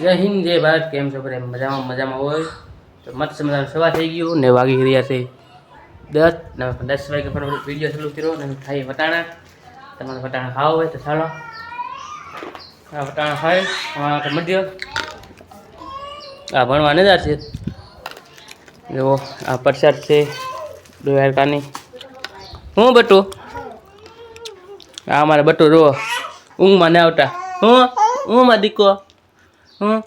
જય હિન્દ, જય ભારત. કેમ છો બધા? મજામાં મજામાં હોય? તો મસ્ત મજાનું સવા થઈ ગયું ને વાગી રહ્યા છે દસ ને દસ વાગે પણ વીડિયો ચાલુ કર્યો ને ખાઈ વટાણા. તમારે વટાણા ખાવા હોય તો ચાલો. આ વટાણા ખાય. અમારા મધ્ય. આ ભણવા નજાર છે. જુઓ, આ પ્રસાદ છે દ્વારકાની હું બટુ? આ અમારે બટુ, જુઓ. ઊંઘમાં ના આવતા. હું? ઊંઘમાં દીકો? એને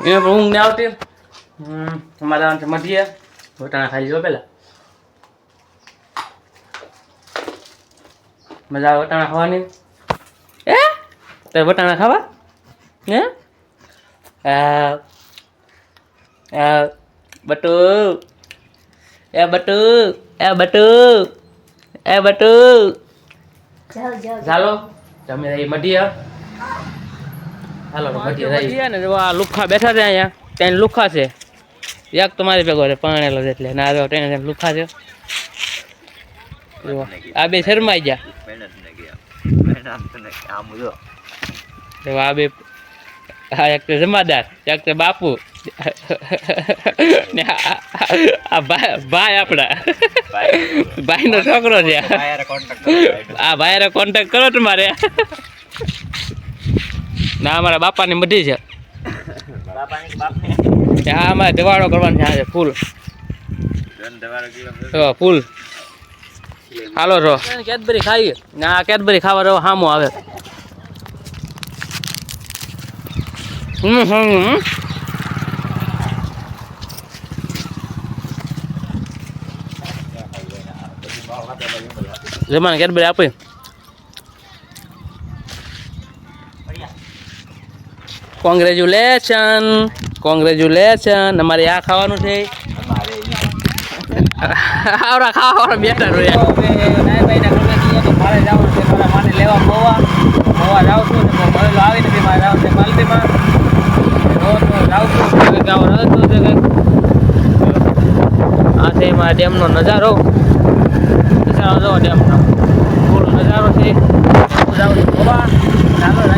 પણ ઊંઘ ને આવતી હમ અમારા અંત મધ્ય વટાણા ખાઈ લો પેલા મજા આવે વટાણા ખાવાની એ તારે વટાણા ખાવા હે આ આ બટુ એ બટુ એ બટુ એ બટુ જાઓ જાઓ ચાલો તમે એ મઢિયા. હાલો મઢિયા જઈએ ને આ લુખા બેઠા છે અહીંયા. ત્યાં લુખા છે. એક તમારી ભેગો છે પાણેલો છે એટલે. ના તેને લુખા છે. આ બે શરમાઈ ગયા. આ બે આ એક જમાદાર એક બાપુ. આ- ભાઈ છોકરો છે. આ ભાઈ કોન્ટેક્ટ કરો મારે. ના અમારા બાપાની બધી છે. હા અમારે દવાડો કરવાનો છે આજે ફૂલ. ફૂલ. હાલો છો. કેદબરી ખાઈએ. ના કેદબરી ખાવા રહો હામો આવે. હમ હમ. જમાને કેદબરી આપી કોંગ્રેચ્યુલેશન કોંગ્રેચ્યુલેશન અમારે આ ખાવાનું છે આવડા ખાવા બેઠા રહ્યા આ છે એમાં ડેમનો નજારો નજારો જો ડેમનો ફૂલ નજારો છે જાવ ગોવા ચાલો ડેમનો ગોવા આવીને બીજું જાવ છે? માલદીવ